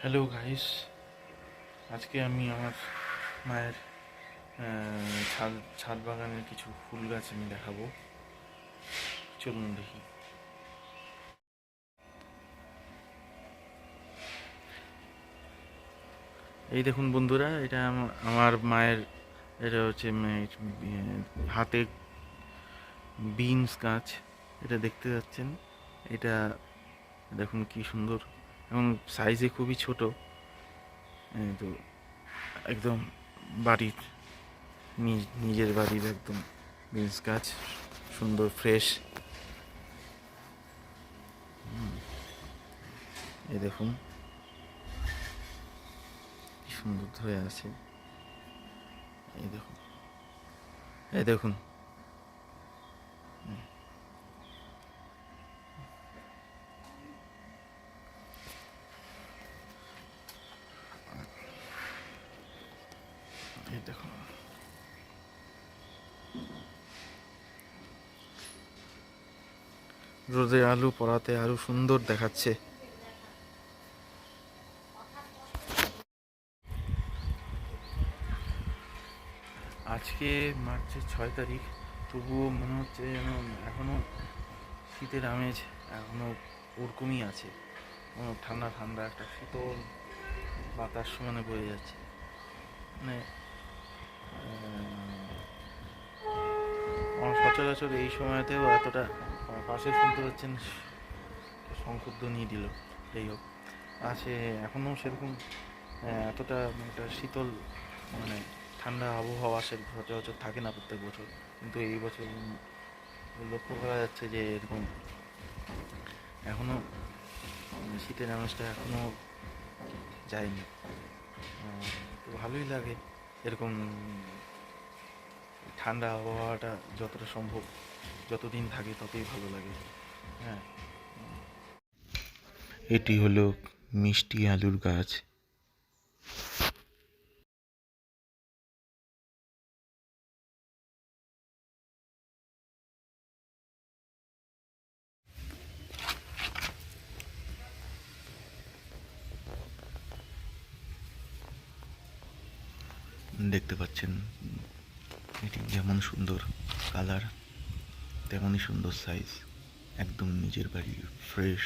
Hello guys আজকে আমি আমার মায়ের ছাদ ছাদ বাগানের কিছু ফুল গাছ আমি দেখাবো। চলুন দেখি। এই দেখুন বন্ধুরা, এটা আমা- আমার মায়ের, এটা হচ্ছে হাতে বিনস গাছ। এটা দেখতে যাচ্ছেন। এটা দেখুন কি সুন্দর। এবং সাইজে খুবই ছোট। তো একদম বাড়ির নিজ- নিজের বাড়ির একদম বিনস গাছ, সুন্দর ফ্রেশ এই দেখুন। সুন্দর ধরে আছে। এই দেখুন। এই দেখুন এই দেখুন রোদে আলু পড়াতে আরও সুন্দর দেখাচ্ছে। আজকে মার্চের ছয় তারিখ, তবুও মনে হচ্ছে যেন এখনও শীতের আমেজ এখনও ওরকমই আছে। ঠান্ডা ঠান্ডা একটা শীতল বাতাস সমানে বয়ে যাচ্ছে। মানে সচরাচর এই সময়তেও এতটা পাশে শুনতে পাচ্ছেন শঙ্করধ্বনি দিল। যাই হোক আছে এখনও সেরকম এতটা একটা শীতল মানে ঠান্ডা আবহাওয়া সে সচরাচর থাকে না প্রত্যেক বছর। কিন্তু এই বছর লক্ষ্য করা যাচ্ছে যে এরকম এখনও শীতের আমেজটা এখনও যায়নি। তো ভালোই লাগে এরকম ঠান্ডা আবহাওয়াটা যতটা সম্ভব, যতদিন থাকে ততই ভালো লাগে। হ্যাঁ। এটি হলো মিষ্টি আলুর গাছ। দেখতে পাচ্ছেন এটি যেমন সুন্দর কালার তেমনই সুন্দর সাইজ একদম নিজের বাড়ি ফ্রেশ